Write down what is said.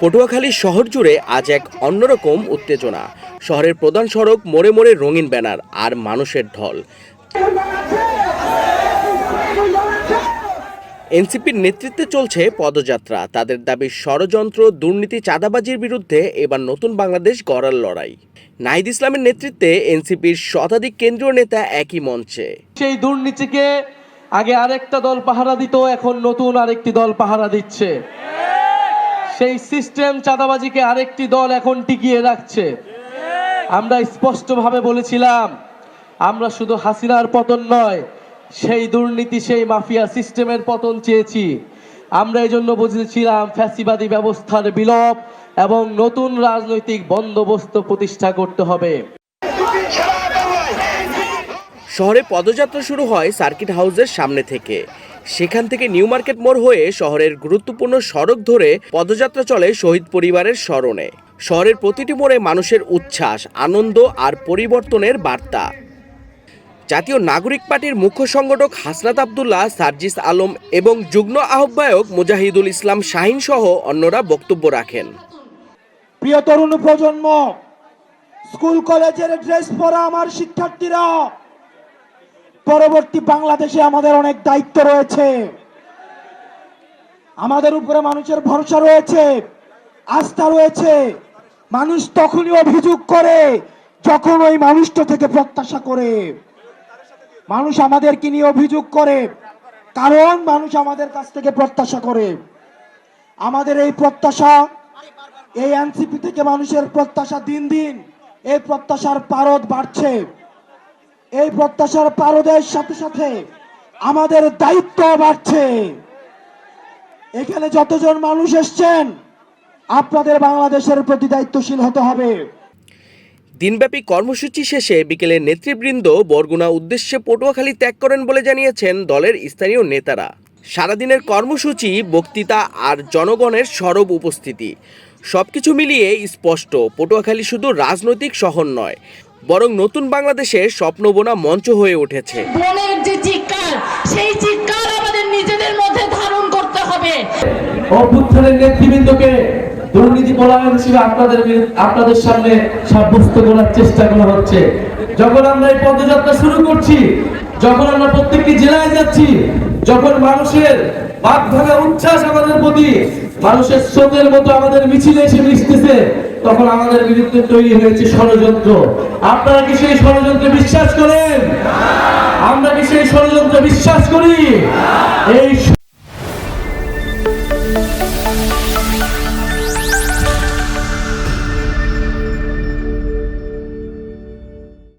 পটুয়াখালী শহর জুড়ে আজ এক অন্যরকম উত্তেজনা। শহরের প্রধান সড়ক মোড়ে মোড়ে রঙিন ব্যানার আর মানুষের ঢল। এনসিপির নেতৃত্বে চলছে পদযাত্রা। তাদের দাবি ষড়যন্ত্র, দুর্নীতি, চাঁদাবাজির বিরুদ্ধে এবার নতুন বাংলাদেশ গড়ার লড়াই। নাহিদ ইসলামের নেতৃত্বে এনসিপির শতাধিক কেন্দ্রীয় নেতা একই মঞ্চে। সেই দুর্নীতিকে আগে আরেকটা দল পাহারা দিত, এখন নতুন আরেকটি দল পাহারা দিচ্ছে। সেই সিস্টেম চাঁদাবাজিকে আরেকটি দল এখন টিকিয়ে রাখছে। আমরা স্পষ্টভাবে বলেছিলাম, আমরা শুধু হাসিনার পতন নয়, সেই দুর্নীতি, সেই মাফিয়া সিস্টেমের পতন চেয়েছি। আমরা এই জন্য বুঝেছিলাম, ফ্যাসিবাদী ব্যবস্থার বিলোপ এবং নতুন রাজনৈতিক বন্দোবস্ত প্রতিষ্ঠা করতে হবে। শহরে পদযাত্রা শুরু হয় সার্কিট হাউসের সামনে থেকে। সেখান থেকে নিউ মার্কেট মোড় হয়ে শহরের গুরুত্বপূর্ণ সড়ক ধরে পদযাত্রা চলে শহীদ পরিবারের স্মরণে। শহরের প্রতিটি মোড়ে মানুষের উচ্ছ্বাস, আনন্দ আর পরিবর্তনের বার্তা। জাতীয় নাগরিক পার্টির মুখ্য সংগঠক হাসনাত আবদুল্লাহ, সার্জিস আলম এবং যুগ্ম আহ্বায়ক মুজাহিদুল ইসলাম শাহিন সহ অন্যরা বক্তব্য রাখেন। প্রিয় তরুণ প্রজন্ম, স্কুল, কলেজের ড্রেস পরা আমার শিক্ষার্থীরা পরবর্তী বাংলাদেশে আমাদের অনেক দায়িত্ব রয়েছে। আমাদের উপরে মানুষের ভরসা রয়েছে, আস্থা রয়েছে। মানুষ তখনই অভিযোগ করে যখন ওই মানুষটা থেকে প্রত্যাশা করে। মানুষ আমাদেরকে নিয়ে অভিযোগ করে, কারণ মানুষ আমাদের কাছ থেকে প্রত্যাশা করে। আমাদের এই প্রত্যাশা, এই এনসিপি থেকে মানুষের প্রত্যাশা দিন দিন, এই প্রত্যাশার পারদ বাড়ছে। এই প্রত্যাশার পারদের সাথে সাথে আমাদের দায়িত্ব বাড়ছে। এখানে যতজন মানুষ এসছেন, আপনাদের বাংলাদেশের প্রতি দায়িত্বশীল হতে হবে। দিনব্যাপী কর্মসূচি শেষে বিকেলে নেতৃবৃন্দ বরগুনা উদ্দেশ্যে পটুয়াখালী ত্যাগ করেন বলে জানিয়েছেন দলের স্থানীয় নেতারা। সারাদিনের কর্মসূচি, বক্তৃতা আর জনগণের সরব উপস্থিতি। সবকিছু মিলিয়ে স্পষ্ট, পটুয়াখালী শুধু রাজনৈতিক শহর নয় বরং নতুন বাংলাদেশের স্বপ্নবোনা মঞ্চ হয়ে উঠেছে। মনের যে চিৎকার সেই চিৎকার আমাদের নিজেদের মধ্যে ধারণ করতে হবে। অভ্যুত্থানের নেতৃবৃন্দকে দুর্নীতি পলায়ন হিসেবে আপনাদের আপনাদের সামনে সাব্যস্ত করার চেষ্টা করা হচ্ছে। যখন আমরা এই পদযাত্রা শুরু করছি যখন আমরা প্রত্যেকটি জেলায় যাচ্ছি যখন মানুষের বাদ ভাঙা উচ্ছ্বাস আমাদের প্রতি মানুষের স্রোতের মতো আমাদের মিছিলে এসে মিশতেছে তখন আমাদের বিরুদ্ধে তৈরি হয়েছে ষড়যন্ত্র। আপনারা কি সেই ষড়যন্ত্রে বিশ্বাস করেন? আমরা কি সেই ষড়যন্ত্রে বিশ্বাস করি? এই